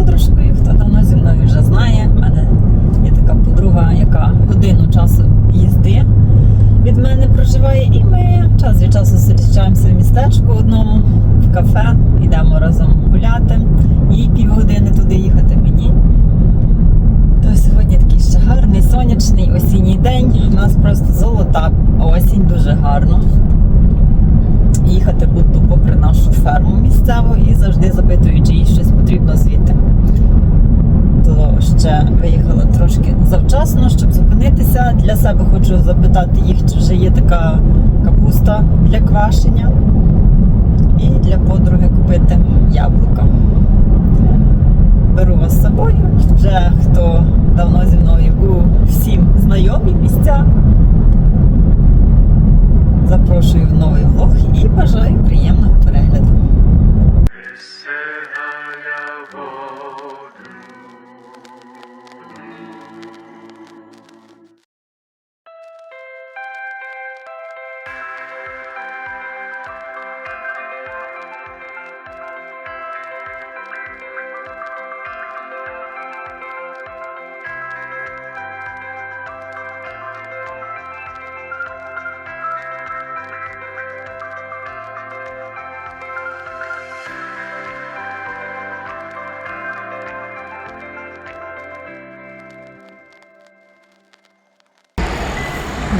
подружкою. Хто давно зі мною вже знає. У мене є така подруга, яка годину часу їзди від мене проживає. І ми час від часу зустрічаємося в містечку одному, в кафе, йдемо разом гуляти. Їй півгодини туди їхати мені. То сьогодні такий ще гарний сонячний осінній день. У нас просто золота осінь, дуже гарно. Їхати буду попри нашу ферму місцеву і завжди запитую, чи їй щось потрібно звідти. Ще виїхала трошки завчасно, щоб зупинитися. Для себе хочу запитати їх, чи вже є така капуста для квашення. І для подруги купити яблука беру вас з собою. Вже хто давно зі мною у всім знайомі місця. Запрошую в новий влог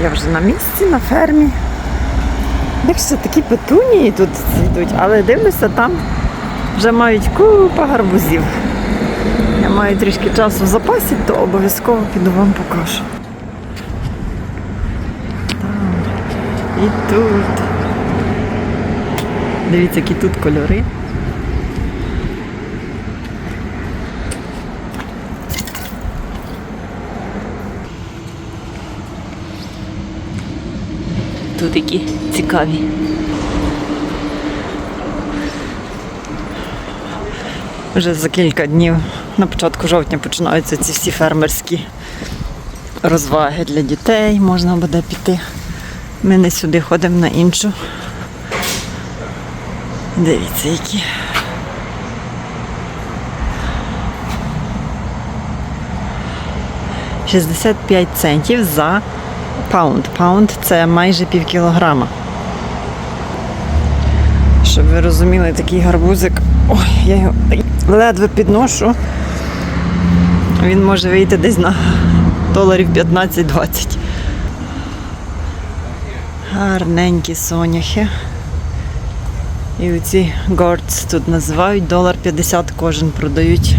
Я вже на місці, на фермі. Як ще такі петунії тут цвітуть, але дивлюся, там вже мають купа гарбузів. Я маю трішки часу в запасі, то обов'язково піду вам покажу. Там. І тут. Дивіться, які тут кольори. Тут такі цікаві. Вже за кілька днів, на початку жовтня, починаються ці всі фермерські розваги для дітей. Можна буде піти. Ми не сюди ходимо на іншу. Дивіться, які. Шістдесят п'ять центів за паунд. Паунд це майже пів кілограма. Щоб ви розуміли, такий гарбузик. Ой, я його ледве підношу. Він може вийти десь на доларів 15-20. Гарненькі соняхи. І оці гортс тут називають долар 50 кожен продають.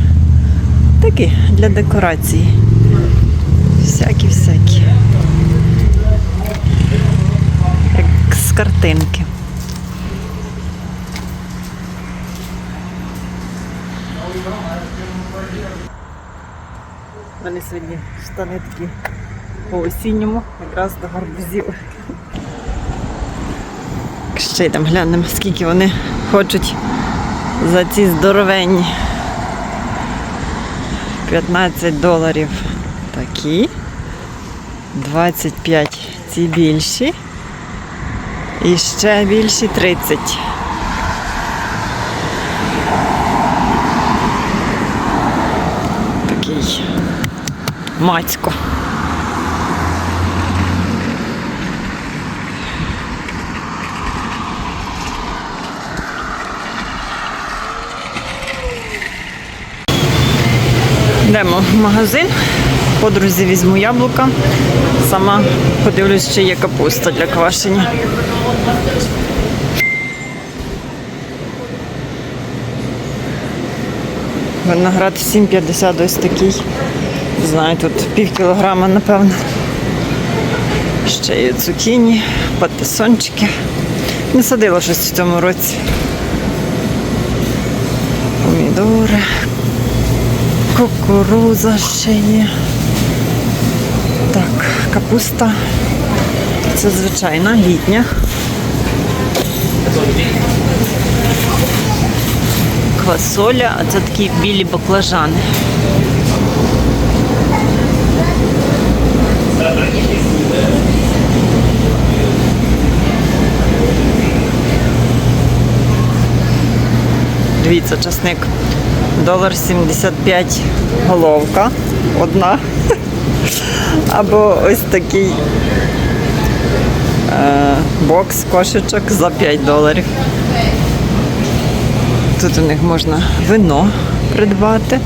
Такі для декорації. Всякі-всякі. Як картинки. У мене сьогодні штани такі по осінньому, якраз до гарбузів. Ще йдемо глянемо, скільки вони хочуть за ці здоровенні. 15 доларів такі. 25 ці більші. І ще більші 30. Такий мацько. Йдемо в магазин. Подрузі візьму яблука. Сама подивлюсь, чи є капуста для квашення. Виноград 7,50 ось такий. Знаю, тут пів кілограма, напевно. Ще є цукіні, патисончики. Не садила щось в цьому році. Помідори, кукуруза ще є. Так, капуста. Це звичайна, літня. Квасоля, а це такі білі баклажани. Дивіться, часник Долар 75 головка одна. Або ось такий е, бокс кошечок за 5 доларів. Тут у них можна вино придбати.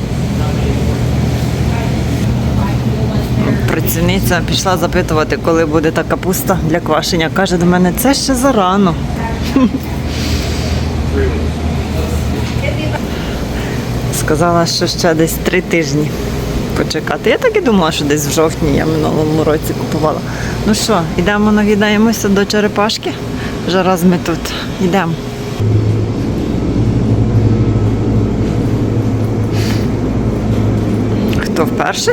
Працівниця пішла запитувати, коли буде та капуста для квашення. Каже до мене, це ще зарано. Сказала, що ще десь три тижні почекати. Я так і думала, що десь в жовтні я минулому році купувала. Ну що, йдемо навідаємося до черепашки. Вже раз ми тут йдемо. Хто вперше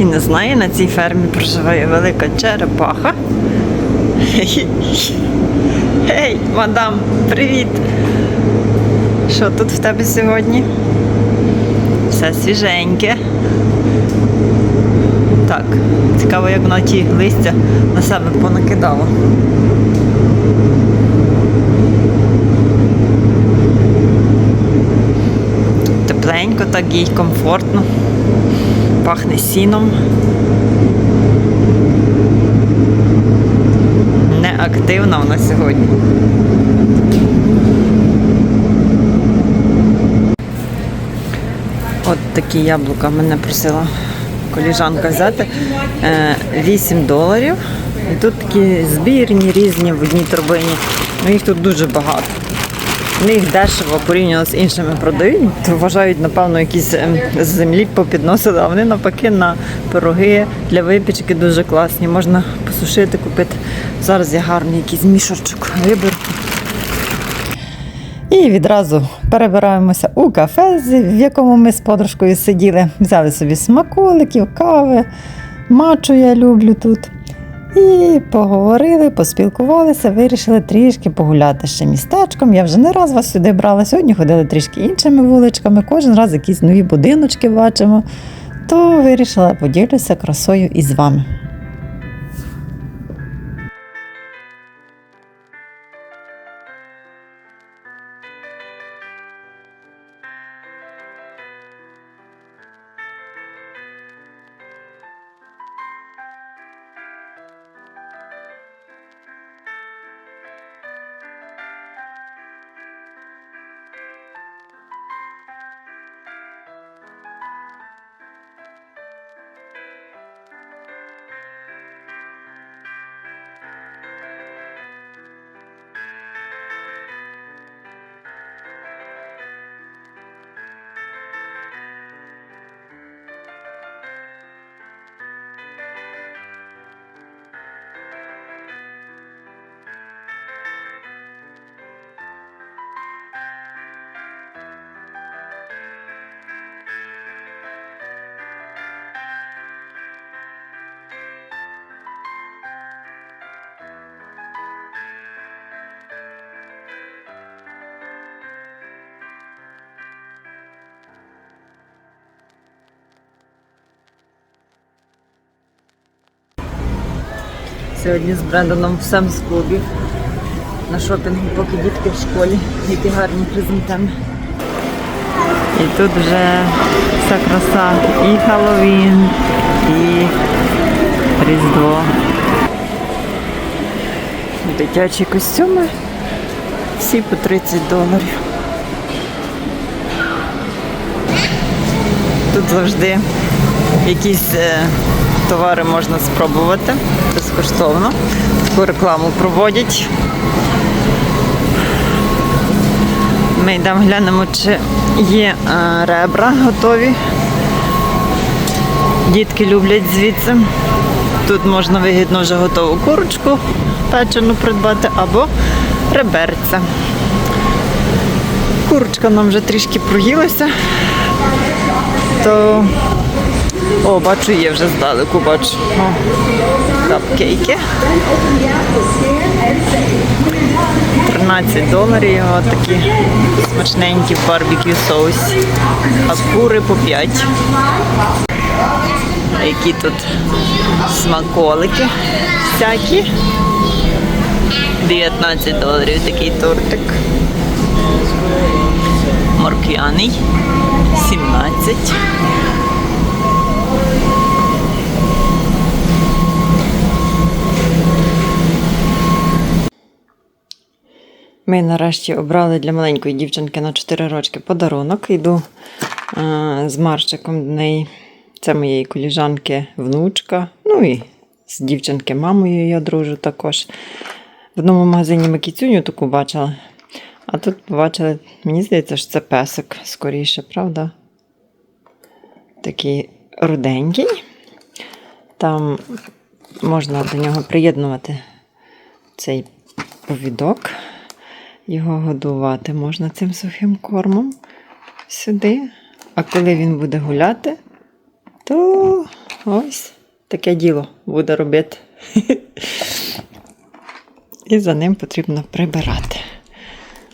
і не знає, на цій фермі проживає велика черепаха. Гей, мадам, привіт! Що тут в тебе сьогодні? Все свіженьке. Так, цікаво, як вона ті листя на себе понакидала. Тепленько, так їй комфортно. Пахне сіном. Неактивна вона сьогодні. От такі яблука мене просила коліжанка взяти. Е, 8 доларів. І тут такі збірні, різні в одній торбині. Ну їх тут дуже багато. Вони їх дешево порівняно з іншими продають, то вважають, напевно, якісь ем, з землі попідносили, а вони навпаки на пироги для випічки дуже класні. Можна посушити, купити. Зараз є гарний якийсь мішочок виберу. І відразу перебираємося у кафе, в якому ми з подружкою сиділи. Взяли собі смаколиків, кави, мачу я люблю тут. І поговорили, поспілкувалися, вирішили трішки погуляти ще містечком. Я вже не раз вас сюди брала. Сьогодні ходили трішки іншими вуличками, кожен раз якісь нові будиночки бачимо. То вирішила поділюся красою із вами. Сьогодні з Брендоном в Семс клубі на шопінгу, поки дітки в школі, які гарні хризантеми. І тут вже вся краса і Хеллоуін, і Різдво. Дитячі костюми. Всі по 30 доларів. Тут завжди якісь е, товари можна спробувати безкоштовно. Таку рекламу проводять. Ми йдемо глянемо, чи є е, ребра готові. Дітки люблять звідси. Тут можна вигідно вже готову курочку печену придбати або реберця. Курочка нам вже трішки проїлася, то о, бачу, є вже здалеку, бачу. О, капкейки. 13 доларів, такі смачненькі барбекю соусі. А кури по 5. Які тут смаколики всякі. 19 доларів такий тортик. Морквяний. 17. Ми нарешті обрали для маленької дівчинки на 4 рочки подарунок. Йду е, з Марчиком до неї. Це моєї коліжанки внучка. Ну і з дівчинки мамою я дружу також. В одному магазині ми кіцюню таку бачили. А тут побачили, мені здається, що це песик скоріше, правда? Такий руденький. Там можна до нього приєднувати цей повідок. Його годувати можна цим сухим кормом сюди. А коли він буде гуляти, то ось таке діло буде робити. І за ним потрібно прибирати.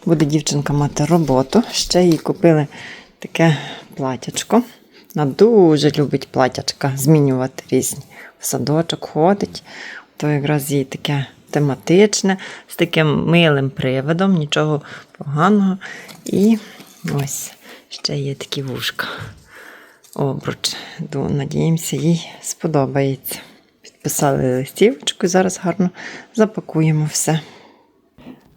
Буде дівчинка мати роботу. Ще їй купили таке платячко. Вона дуже любить платячка змінювати різні. В садочок ходить. То якраз їй таке тематичне, з таким милим приводом, нічого поганого. І ось ще є такі вушка. Обруч. Надіємося, їй сподобається. Підписали листівочку і зараз гарно запакуємо все.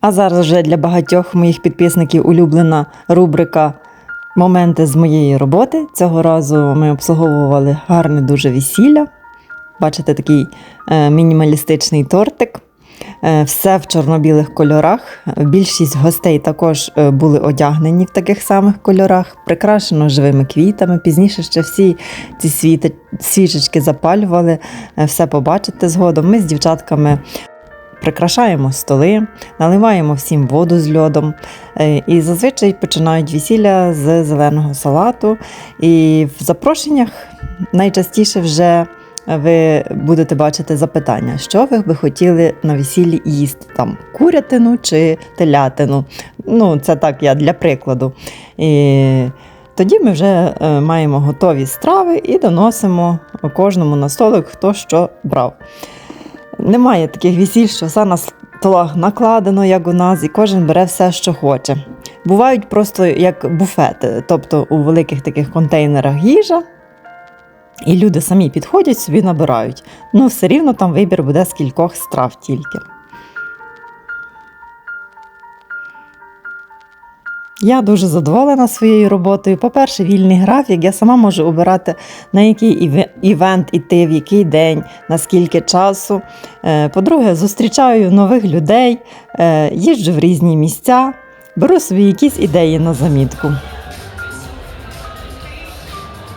А зараз вже для багатьох моїх підписників улюблена рубрика Моменти з моєї роботи. Цього разу ми обслуговували гарне дуже весілля. Бачите, такий е, мінімалістичний тортик. Е, Все в чорно-білих кольорах. Більшість гостей також е, були одягнені в таких самих кольорах, прикрашено живими квітами. Пізніше ще всі ці світи, свічечки запалювали. Е, Все побачите згодом. Ми з дівчатками прикрашаємо столи, наливаємо всім воду з льодом. І зазвичай починають весілля з зеленого салату. І в запрошеннях найчастіше вже ви будете бачити запитання, що ви би хотіли на весіллі їсти, там курятину чи телятину. Ну, це так я для прикладу. І тоді ми вже е, маємо готові страви і доносимо кожному на столик, хто що брав. Немає таких весіль, що все на столах накладено, як у нас, і кожен бере все, що хоче. Бувають просто як буфети, тобто у великих таких контейнерах їжа, і люди самі підходять, собі набирають. Ну, все рівно там вибір буде з кількох страв тільки. Я дуже задоволена своєю роботою. По-перше, вільний графік. Я сама можу обирати, на який івент іти, в який день, на скільки часу. Е, По-друге, зустрічаю нових людей, е, їжджу в різні місця, беру собі якісь ідеї на замітку.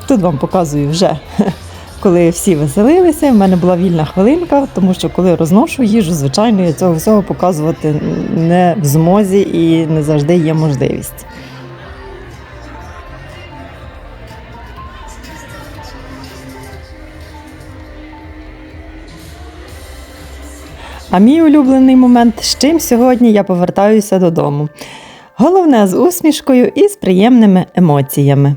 Тут вам показую вже, коли всі веселилися. в мене була вільна хвилинка, тому що коли розношу їжу, звичайно, я цього всього показувати не в змозі і не завжди є можливість. А мій улюблений момент, з чим сьогодні я повертаюся додому. Головне з усмішкою і з приємними емоціями.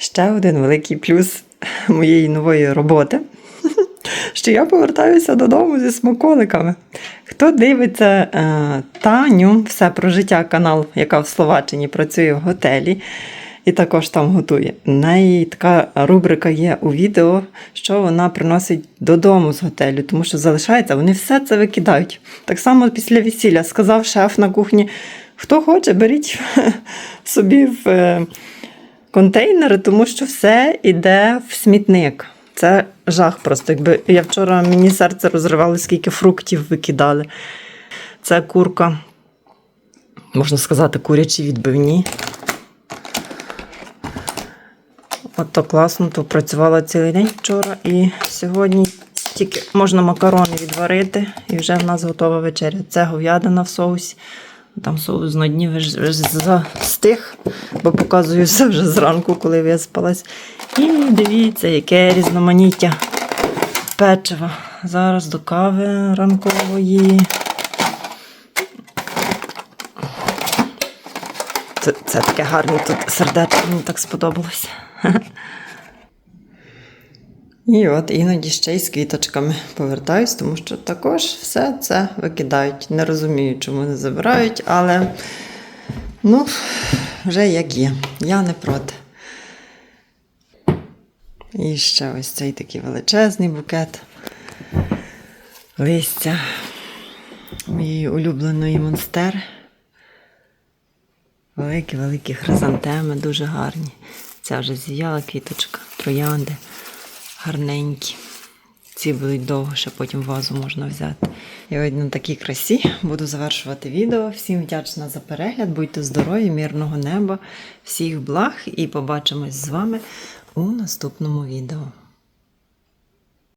Ще один великий плюс моєї нової роботи, що я повертаюся додому зі смаколиками. Хто дивиться е, Таню, все про життя канал, яка в Словаччині працює в готелі, і також там готує. У неї така рубрика є у відео, що вона приносить додому з готелю, тому що залишається, вони все це викидають. Так само після весілля сказав шеф на кухні: хто хоче, беріть собі в. Контейнери, тому що все йде в смітник. Це жах просто. Якби я вчора мені серце розривало, скільки фруктів викидали. Це курка, можна сказати, курячі відбивні. От то класно, то працювала цілий день вчора і сьогодні тільки можна макарони відварити, і вже в нас готова вечеря. Це говядина в соусі. Там соус на дні застиг, бо показую все вже зранку, коли виспалась. І дивіться, яке різноманіття печива. Зараз до кави ранкової. Це, це таке гарне тут сердечко, мені так сподобалося. І от іноді ще й з квіточками повертаюсь, тому що також все це викидають. Не розумію, чому не забирають, але Ну, вже як є. Я не проти. І ще ось цей такий величезний букет листя моєї улюбленої монстери. Великі-великі хризантеми, дуже гарні. Ця вже зів'яла квіточка, троянди гарненькі. Ці будуть довго, ще потім вазу можна взяти. І ось на такій красі буду завершувати відео. Всім вдячна за перегляд. Будьте здорові, мирного неба, всіх благ і побачимось з вами у наступному відео.